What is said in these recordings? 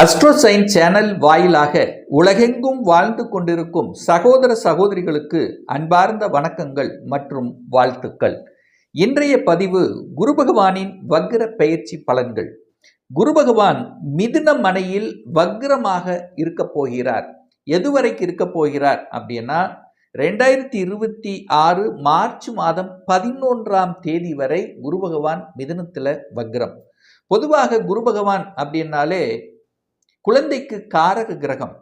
அஸ்ட்ரோசைன் channel வாயிலாக உலகெங்கும் வாழ்ந்து கொண்டிருக்கும் சகோதர சகோதரிகளுக்கு அன்பார்ந்த வணக்கங்கள் மற்றும் வாழ்த்துக்கள். இன்றைய பதிவு குரு பகவானின் வக்ர பெயர்ச்சி பலன்கள். குரு பகவான் மிதுன மனையில் வக்ரமாக இருக்கப் போகிறார். எதுவரைக்கு இருக்கப் போகிறார் அப்படின்னா ரெண்டாயிரத்தி இருபத்தி ஆறு மார்ச் மாதம் பதினொன்றாம் தேதி வரை குரு பகவான் மிதுனத்தில் வக்ரம். பொதுவாக குரு பகவான் அப்படின்னாலே குழந்தைக்கு காரக கிரகம்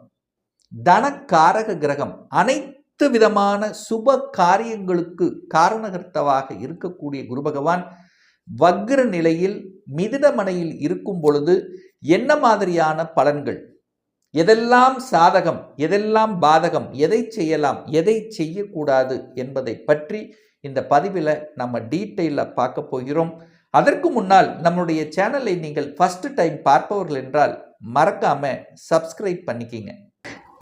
தனக்காரக கிரகம் அனைத்து விதமான சுப காரியங்களுக்கு காரணகர்த்தவாக இருக்கக்கூடிய குரு பகவான் வக்ர நிலையில் மிதிடமனையில் இருக்கும் பொழுது என்ன மாதிரியான பலன்கள்? எதெல்லாம் சாதகம் எதெல்லாம் பாதகம் எதை செய்யலாம் எதை செய்யக்கூடாது என்பதை பற்றி இந்த பதிவில் நம்ம டீட்டெயிலில் பார்க்க போகிறோம். அதற்கு முன்னால் நம்முடைய சேனலை நீங்கள் ஃபஸ்ட்டு டைம் பார்ப்பவர்கள் என்றால் மறக்காம சப்ஸ்கிரைப் பண்ணிக்கிங்க.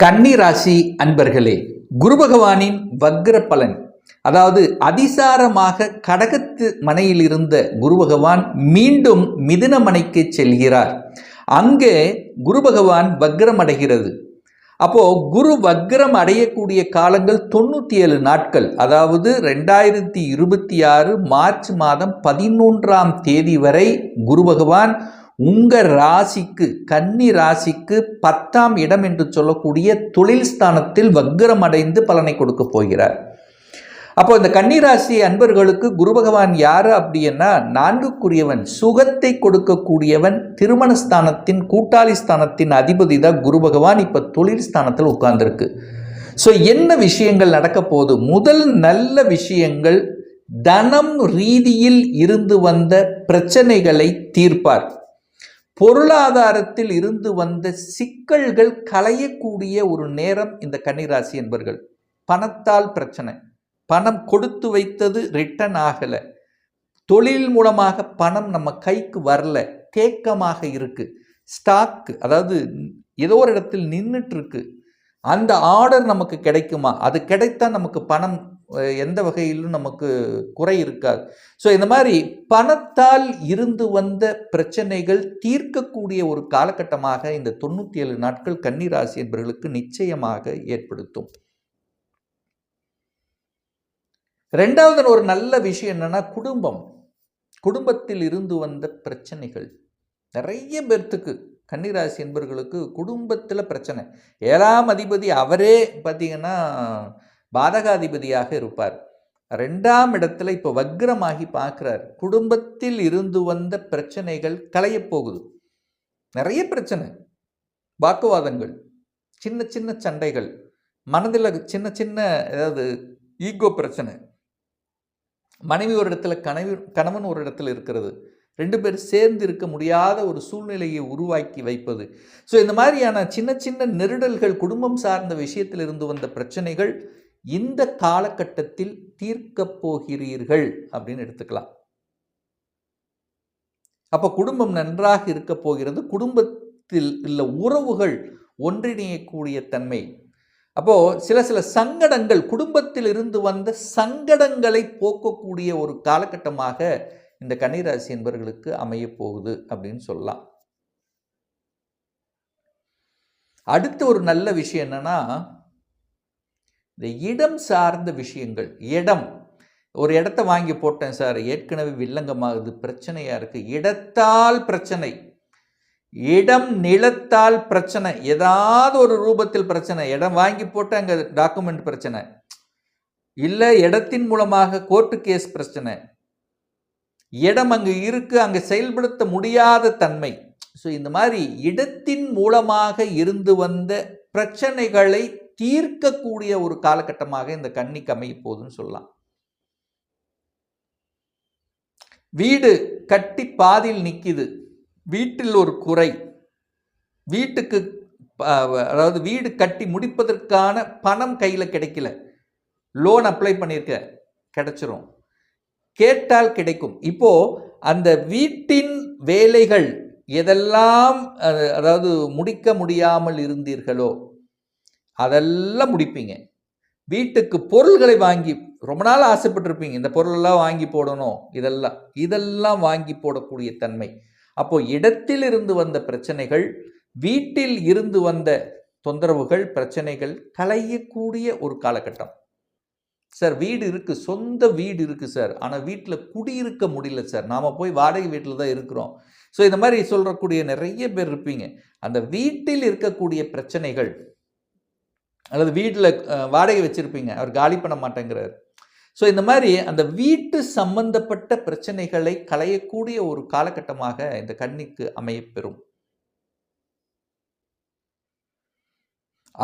கன்னி ராசி அன்பர்களே குரு பகவானின் வக்ர பலன் அதாவது அதிசாரமாக கடகத்து மனையில் இருந்த குரு பகவான் மீண்டும் மிதுன மனைக்கு செல்கிறார். அங்கே குரு பகவான் வக்ரம் அடைகிறது. அப்போ குரு வக்ரம் அடையக்கூடிய காலங்கள் தொண்ணூற்றி ஏழு நாட்கள் அதாவது ரெண்டாயிரத்தி இருபத்தி ஆறு மார்ச் மாதம் பதினொன்றாம் தேதி வரை குரு பகவான் உங்கள் ராசிக்கு கன்னி ராசிக்கு பத்தாம் இடம் என்று சொல்லக்கூடிய தொழில் ஸ்தானத்தில் வக்ரம் அடைந்து பலனை கொடுக்க போகிறார். அப்போ இந்த கன்னிராசி அன்பர்களுக்கு குரு பகவான் யார் அப்படின்னா நான்குக்குரியவன் சுகத்தை கொடுக்கக்கூடியவன் திருமணஸ்தானத்தின் கூட்டாளி ஸ்தானத்தின் அதிபதி தான் குரு பகவான். இப்போ தொழில் ஸ்தானத்தில் உட்கார்ந்துருக்கு. ஸோ என்ன விஷயங்கள் நடக்க போகுது? முதல் நல்ல விஷயங்கள் தனம் ரீதியில் இருந்து வந்த பிரச்சனைகளை தீர்ப்பார். பொருளாதாரத்தில் இருந்து வந்த சிக்கல்கள் களையக்கூடிய ஒரு நேரம் இந்த கன்னிராசி என்பர்கள். பணத்தால் பிரச்சனை. பணம் கொடுத்து வைத்தது ரிட்டர்ன் ஆகலை. தொழில் மூலமாக பணம் நம்ம கைக்கு வரல. தேக்கமாக இருக்கு. ஸ்டாக்கு அதாவது ஏதோ ஒரு இடத்தில் நின்றுட்டு இருக்கு. அந்த ஆர்டர் நமக்கு கிடைக்குமா? அது கிடைத்தா நமக்கு பணம் எந்த வகையிலும் நமக்கு குறை இருக்காது. ஸோ இந்த மாதிரி பணத்தால் இருந்து வந்த பிரச்சனைகள் தீர்க்கக்கூடிய ஒரு காலகட்டமாக இந்த தொண்ணூற்றி ஏழு நாட்கள் கன்னிராசி என்பவர்களுக்கு நிச்சயமாக ஏற்படுத்தும். ரெண்டாவது ஒரு நல்ல விஷயம் என்னன்னா குடும்பம். குடும்பத்தில் இருந்து வந்த பிரச்சனைகள். நிறைய பேர்த்துக்கு கன்னிராசி என்பவர்களுக்கு குடும்பத்தில் பிரச்சனை. ஏழாம் அதிபதி அவரே பார்த்தீங்கன்னா பாதகாதிபதியாக இருப்பார். ரெண்டாம் இடத்துல இப்போ வக்ரமாகி பார்க்குறார். குடும்பத்தில் இருந்து வந்த பிரச்சனைகள் களையப்போகுது நிறைய பிரச்சனை. வாக்குவாதங்கள் சின்ன சின்ன சண்டைகள் மனதில் சின்ன சின்ன ஏதாவது ஈகோ பிரச்சனை. மனைவி ஒரு இடத்துல கனவி கணவன் ஒரு இடத்துல இருக்கிறது. ரெண்டு பேர் சேர்ந்து இருக்க முடியாத ஒரு சூழ்நிலையை உருவாக்கி வைப்பது. ஸோ இந்த மாதிரியான சின்ன சின்ன நெருடல்கள் குடும்பம் சார்ந்த விஷயத்தில் இருந்து வந்த பிரச்சனைகள் இந்த காலகட்டத்தில் தீர்க்கப் போகிறீர்கள் அப்படின்னு எடுத்துக்கலாம். அப்போ குடும்பம் நன்றாக இருக்க போகிறது குடும்பத்தில் உள்ள உறவுகள் ஒன்றிணையக்கூடிய தன்மை. அப்போ சில சில சங்கடங்கள் குடும்பத்தில் இருந்து வந்த சங்கடங்களை போக்கக்கூடிய ஒரு காலகட்டமாக இந்த கன்னிராசி என்பவர்களுக்கு அமைய போகுது அப்படின்னு சொல்லலாம். அடுத்த ஒரு நல்ல விஷயம் என்னன்னா இந்த இடம் சார்ந்த விஷயங்கள் இடம். ஒரு இடத்த வாங்கி போட்டேன் சார். ஏற்கனவே வில்லங்கமாகுது பிரச்சனையாக இருக்குது இடத்தால் பிரச்சனை. இடம் நிலத்தால் பிரச்சனை. ஏதாவது ஒரு ரூபத்தில் பிரச்சனை. இடம் வாங்கி போட்டு அங்கே டாக்குமெண்ட் பிரச்சனை. இல்லை இடத்தின் மூலமாக கோர்ட்டு கேஸ் பிரச்சனை. இடம் அங்கே இருக்கு அங்கே செயல்படுத்த முடியாத தன்மை. ஸோ இந்த மாதிரி இடத்தின் மூலமாக இருந்து வந்த பிரச்சனைகளை தீர்க்கக்கூடிய ஒரு காலகட்டமாக இந்த கன்னிக்கு அமைய போகுதுன்னு சொல்லலாம். வீடு கட்டி பாதியில் நிற்கிது வீட்டில் ஒரு குறை. வீட்டுக்கு அதாவது வீடு கட்டி முடிப்பதற்கான பணம் கையில் கிடைக்கல. லோன் அப்ளை பண்ணியிருக்க கிடைச்சிரும். கேட்டால் கிடைக்கும். இப்போ அந்த வீட்டின் வேலைகள் எதெல்லாம் அதாவது முடிக்க முடியாமல் இருந்தீர்களோ அதெல்லாம் முடிப்பீங்க. வீட்டுக்கு பொருள்களை வாங்கி ரொம்ப நாள் ஆசைப்பட்டிருப்பீங்க இந்த பொருளெல்லாம் வாங்கி போடணும் இதெல்லாம் இதெல்லாம் வாங்கி போடக்கூடிய தன்மை. அப்போ இடத்தில் இருந்து வந்த பிரச்சனைகள் வீட்டில் இருந்து வந்த தொந்தரவுகள் பிரச்சனைகள் களையக்கூடிய ஒரு காலகட்டம். சார் வீடு இருக்கு சொந்த வீடு இருக்கு சார் ஆனால் வீட்டில் குடியிருக்க முடியல சார் நாம் போய் வாடகை வீட்டில் தான் இருக்கிறோம். ஸோ இந்த மாதிரி சொல்கிறக்கூடிய நிறைய பேர் இருப்பீங்க. அந்த வீட்டில் இருக்கக்கூடிய பிரச்சனைகள் அல்லது வீட்டில் வாடகை வச்சுருப்பீங்க. அவர் காலி பண்ண மாட்டேங்கிறார். ஸோ இந்த மாதிரி அந்த வீட்டு சம்பந்தப்பட்ட பிரச்சனைகளை களையக்கூடிய ஒரு காலகட்டமாக இந்த கண்ணிக்கு அமையப்பெறும்.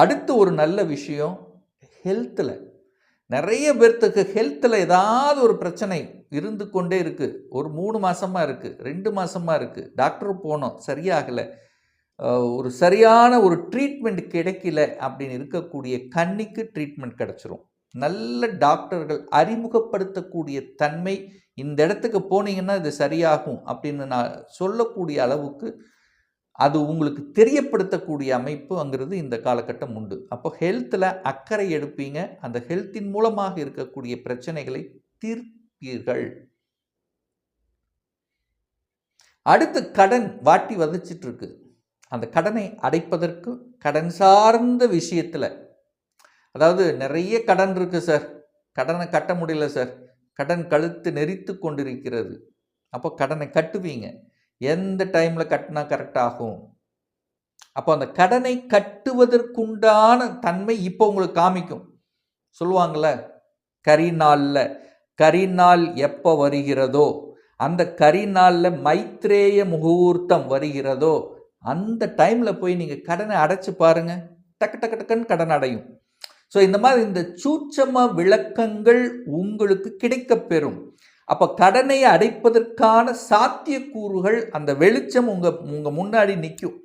அடுத்து ஒரு நல்ல விஷயம் ஹெல்த்தில் நிறைய பேர்த்துக்கு ஹெல்த்தில் ஏதாவது ஒரு பிரச்சனை இருந்து கொண்டே இருக்குது ஒரு மூணு மாதமாக இருக்குது ரெண்டு மாதமாக இருக்குது டாக்டர் போனோம் சரியாகலை. ஒரு சரியான ஒரு ட்ரீட்மெண்ட் கிடைக்கல அப்படின்னு இருக்கக்கூடிய கண்ணிக்கு ட்ரீட்மெண்ட் கிடச்சிரும். நல்ல டாக்டர்கள் அறிமுகப்படுத்தக்கூடிய தன்மை இந்த இடத்துக்கு போனீங்கன்னா இது சரியாகும் அப்படின்னு நான் சொல்லக்கூடிய அளவுக்கு அது உங்களுக்கு தெரியப்படுத்தக்கூடிய அமைப்புங்கிறது இந்த காலகட்டம் உண்டு. அப்போ ஹெல்த்தில் அக்கறை எடுப்பீங்க. அந்த ஹெல்த்தின் மூலமாக இருக்கக்கூடிய பிரச்சனைகளை தீர்ப்பீர்கள். அடுத்து கடன் வாட்டி வதச்சிட்ருக்கு அந்த கடனை அடைப்பதற்கு கடன் சார்ந்த விஷயத்தில் அதாவது நிறைய கடன் இருக்குது சார். கடனை கட்ட முடியல சார். கடன் கழுத்து நெரித்து கொண்டிருக்கிறது. அப்போ கடனை கட்டுவீங்க. எந்த டைமில் கட்டினா கரெக்ட் ஆகும்? அப்போ அந்த கடனை கட்டுவதற்குண்டான தன்மை இப்போ உங்களுக்கு காமிக்கும். சொல்லுவாங்கல்ல கரி நாளில் கரி நாள் எப்போ வருகிறதோ அந்த கரி நாளில் மைத்ரேய முகூர்த்தம் வருகிறதோ அந்த டைமில் போய் நீங்கள் கடனை அடைச்சி பாருங்கள் டக்கு டக்கு டக்குன்னு கடன் அடையும். ஸோ இந்த மாதிரி இந்த சூட்சம விளக்கங்கள் உங்களுக்கு கிடைக்கப் பெறும். அப்போ கடனை அடைப்பதற்கான சாத்தியக்கூறுகள் அந்த வெளிச்சம் உங்கள் உங்கள் முன்னாடி நிற்கும்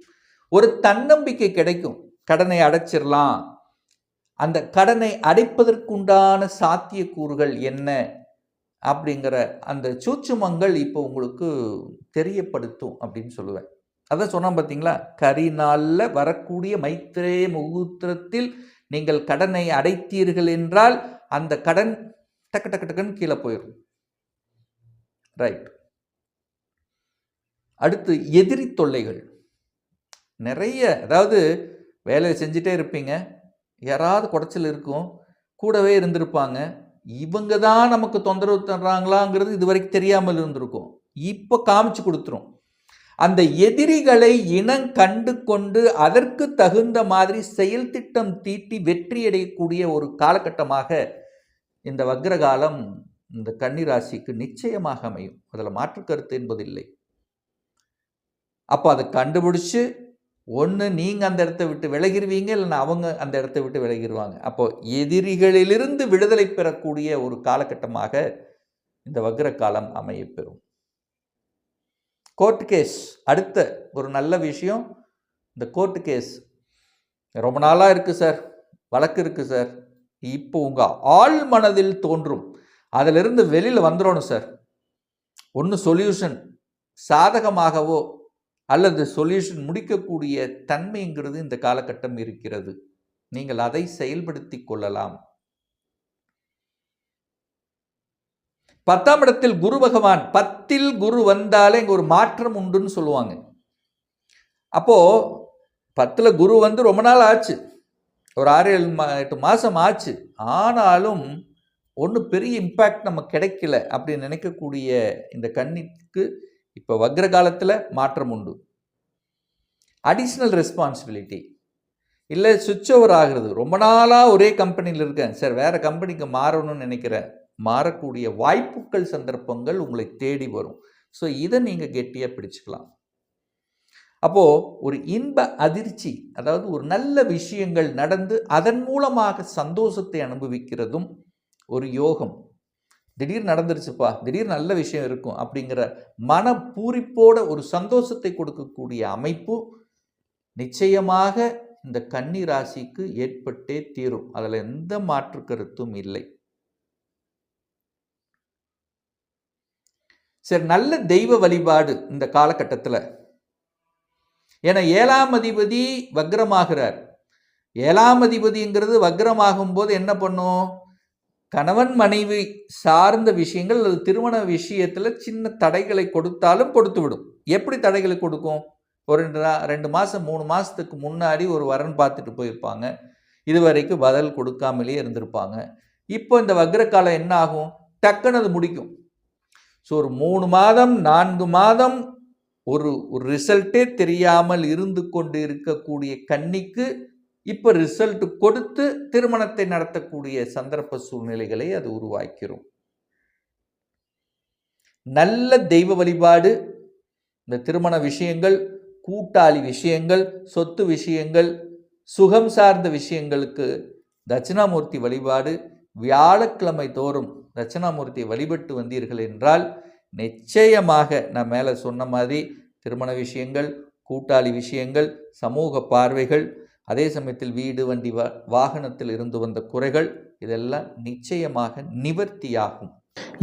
ஒரு தன்னம்பிக்கை கிடைக்கும். கடனை அடைச்சிடலாம் அந்த கடனை அடைப்பதற்குண்டான சாத்தியக்கூறுகள் என்ன? அப்படிங்கிற அந்த சூட்சுமங்கள் இப்போ உங்களுக்கு தெரியப்படுத்தும் அப்படின்னு சொல்லுவேன். அதான் சொன்னோம் பார்த்தீங்களா கரிநாளில் வரக்கூடிய மைத்ரே முகூர்த்தத்தில் நீங்கள் கடனை அடைத்தீர்கள் என்றால் அந்த கடன் டக்கு டக்கு டக்குன்னு கீழே போயிடும் ரைட் அடுத்து எதிரி தொல்லைகள். நிறைய அதாவது வேலையை செஞ்சுட்டே இருப்பீங்க. யாராவது குடைச்சல் இருக்கும் கூடவே இருந்திருப்பாங்க. இவங்க தான் நமக்கு தொந்தரவு தர்றாங்களாங்கிறது இது வரைக்கும் தெரியாமல் இருந்திருக்கும். இப்போ காமிச்சு கொடுத்துரும். அந்த எதிரிகளை இனம் கண்டு கொண்டு அதற்கு தகுந்த மாதிரி செயல் திட்டம் தீட்டி வெற்றியடையக்கூடிய ஒரு காலகட்டமாக இந்த வக்ரகாலம் இந்த கன்னிராசிக்கு நிச்சயமாக அமையும். அதில் மாற்று கருத்து என்பதில்லை. அப்போ அதை கண்டுபிடிச்சு ஒன்று நீங்கள் அந்த இடத்த விட்டு விலகிடுவீங்க இல்லைன்னா அவங்க அந்த இடத்த விட்டு விலகிடுவாங்க அப்போ எதிரிகளிலிருந்து விடுதலை பெறக்கூடிய ஒரு காலகட்டமாக இந்த வக்ர காலம் அமையப்பெறும் கோர்ட் கேஸ் அடுத்த ஒரு நல்ல விஷயம். இந்த கோர்ட் கேஸ் ரொம்ப நாளாக இருக்குது சார் வழக்கு இருக்குது சார் இப்போ உங்கள் ஆள் மனதில் தோன்றும். அதிலிருந்து வெளியில் வந்துடணும் சார் ஒன்று சொல்யூஷன் சாதகமாகவோ அல்லது சொல்யூஷன் முடிக்கக்கூடிய தன்மைங்கிறது இந்த காலகட்டம் இருக்கிறது. நீங்கள் அதை செயல்படுத்தி கொள்ளலாம். பத்தாம் இடத்தில் குரு பகவான் பத்தில் குரு வந்தாலே இங்கே ஒரு மாற்றம் உண்டுன்னு சொல்லுவாங்க. அப்போ பத்தில் குரு வந்து ரொம்ப நாள் ஆச்சு. ஒரு ஆறு ஏழு மா எட்டு மாதம் ஆச்சு. ஆனாலும் ஒன்றும் பெரிய இம்பேக்ட் நம்ம கிடைக்கல அப்படின்னு நினைக்கக்கூடிய இந்த கண்ணிக்கு இப்போ வக்ர காலத்தில் மாற்றம் உண்டு. அடிஷ்னல் ரெஸ்பான்சிபிலிட்டி இல்லை சுவிட்ச் ஓவர் ஆகுறது. ரொம்ப நாளாக ஒரே கம்பெனியில் இருக்கேன். சார் வேறு கம்பெனிக்கு மாறணும்னு நினைக்கிறேன். மாறக்கூடிய வாய்ப்புகள் சந்தர்ப்பங்கள் உங்களை தேடி வரும். ஸோ இதை நீங்கள் கெட்டியாக பிடிச்சிக்கலாம். அப்போது ஒரு இன்ப அதிர்ச்சி அதாவது ஒரு நல்ல விஷயங்கள் நடந்து அதன் மூலமாக சந்தோஷத்தை அனுபவிக்கிறதும் ஒரு யோகம். திடீர் நடந்துருச்சுப்பா திடீர் நல்ல விஷயம் இருக்கும் அப்படிங்கிற மன பூரிப்போட ஒரு சந்தோஷத்தை கொடுக்கக்கூடிய அமைப்பு நிச்சயமாக இந்த கன்னி ராசிக்கு ஏற்பட்டே தீரும். அதில் எந்த மாற்று கருத்தும் இல்லை. சரி நல்ல தெய்வ வழிபாடு இந்த காலகட்டத்தில். ஏன்னா ஏழாம் அதிபதி வக்ரமாகிறார். ஏழாம் அதிபதிங்கிறது வக்ரமாகும் போது என்ன பண்ணும்? கணவன் மனைவி சார்ந்த விஷயங்கள் அல்லது திருமண விஷயத்தில் சின்ன தடைகளை கொடுத்தாலும் கொடுத்து விடும். எப்படி தடைகளை கொடுக்கும்? ஒரு ரெண்டு ரெண்டு மாதம் மூணு மாதத்துக்கு முன்னாடி ஒரு வரன் பார்த்துட்டு போயிருப்பாங்க. இது வரைக்கும் பதில் கொடுக்காமலே இருந்திருப்பாங்க. இப்போ இந்த வக்ரகாலம் என்ன ஆகும்? டக்குன்னு அது முடிக்கும். ஸோ ஒரு மூணு மாதம் நான்கு மாதம் ஒரு ஒரு ரிசல்ட்டே தெரியாமல் இருந்து கொண்டு இருக்கக்கூடிய கன்னிக்கு இப்போ ரிசல்ட் கொடுத்து திருமணத்தை நடத்தக்கூடிய சந்தர்ப்ப சூழ்நிலைகளை அது உருவாக்கிறோம் நல்ல தெய்வ வழிபாடு இந்த திருமண விஷயங்கள் கூட்டாளி விஷயங்கள் சொத்து விஷயங்கள் சுகம் சார்ந்த விஷயங்களுக்கு தட்சிணாமூர்த்தி வழிபாடு வியாழக்கிழமை தோறும் தட்சிணாமூர்த்தி வழிபட்டு வந்தீர்கள் என்றால் நிச்சயமாக நான் மேலே சொன்ன மாதிரி திருமண விஷயங்கள் கூட்டாளி விஷயங்கள் சமூக பார்வைகள் அதே சமயத்தில் வீடு வண்டி வா வாகனத்தில் இருந்து வந்த குறைகள் இதெல்லாம் நிச்சயமாக நிவர்த்தியாகும்.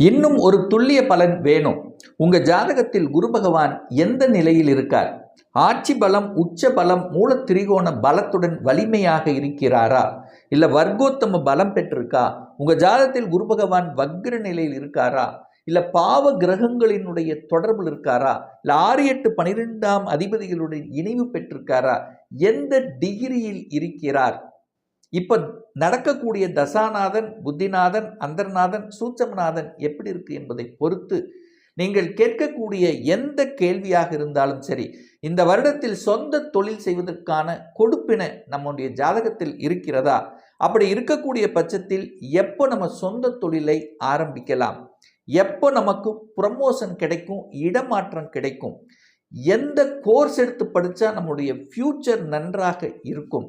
இன்னும் ஒரு துல்லிய பலன் வேணும். உங்கள் ஜாதகத்தில் குரு பகவான் எந்த நிலையில் இருக்கார்? ஆட்சி பலம் உச்ச பலம் மூல திரிகோண பலத்துடன் வலிமையாக இருக்கிறாரா? இல்லை வர்க்கோத்தம பலம் பெற்றிருக்கா? உங்கள் ஜாதத்தில் குரு பகவான் வக்ர நிலையில் இருக்காரா? இல்லை பாவ கிரகங்களினுடைய தொடர்பில் இருக்காரா? இல்லை ஆறு எட்டு பனிரெண்டாம் அதிபதிகளுடைய இணைவு பெற்றிருக்காரா? எந்த டிகிரியில் இருக்கிறார்? இப்போ நடக்கக்கூடிய தசாநாதன் புத்திநாதன் அந்தர்நாதன் சூச்சமநாதன் எப்படி இருக்கு என்பதை பொறுத்து நீங்கள் கேட்கக்கூடிய எந்த கேள்வியாக இருந்தாலும் சரி இந்த வருடத்தில் சொந்த தொழில் செய்வதற்கான கொடுப்பினை நம்முடைய ஜாதகத்தில் இருக்கிறதா? அப்படி இருக்கக்கூடிய பட்சத்தில் எப்போ நம்ம சொந்த தொழிலை ஆரம்பிக்கலாம்? எப்போ நமக்கு ப்ரமோஷன் கிடைக்கும் இடமாற்றம் கிடைக்கும்? எந்த கோர்ஸ் எடுத்து படித்தா நம்முடைய ஃப்யூச்சர் நன்றாக இருக்கும்?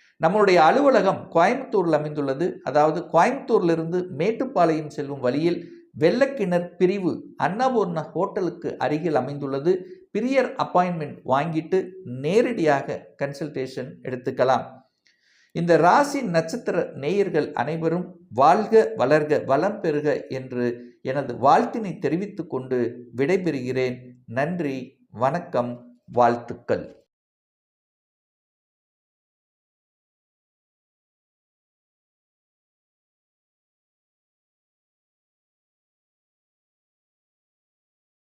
நம்மளுடைய அலுவலகம் கோயம்புத்தூரில் அமைந்துள்ளது. அதாவது கோயம்புத்தூர்லிருந்து மேட்டுப்பாளையம் செல்லும் வழியில் வெள்ளக்கிணர் பிரிவு அன்னபூர்ண ஹோட்டலுக்கு அருகில் அமைந்துள்ளது. பிரியர் அப்பாயின்மெண்ட் வாங்கிட்டு நேரடியாக கன்சல்டேஷன் எடுத்துக்கலாம். இந்த ராசி நட்சத்திர நேயர்கள் அனைவரும் வாழ்க வளர்க வளம் பெறுக என்று எனது வாழ்த்தினை தெரிவித்துக்கொண்டு விடைபெறுகிறேன். நன்றி வணக்கம் வாழ்த்துக்கள்.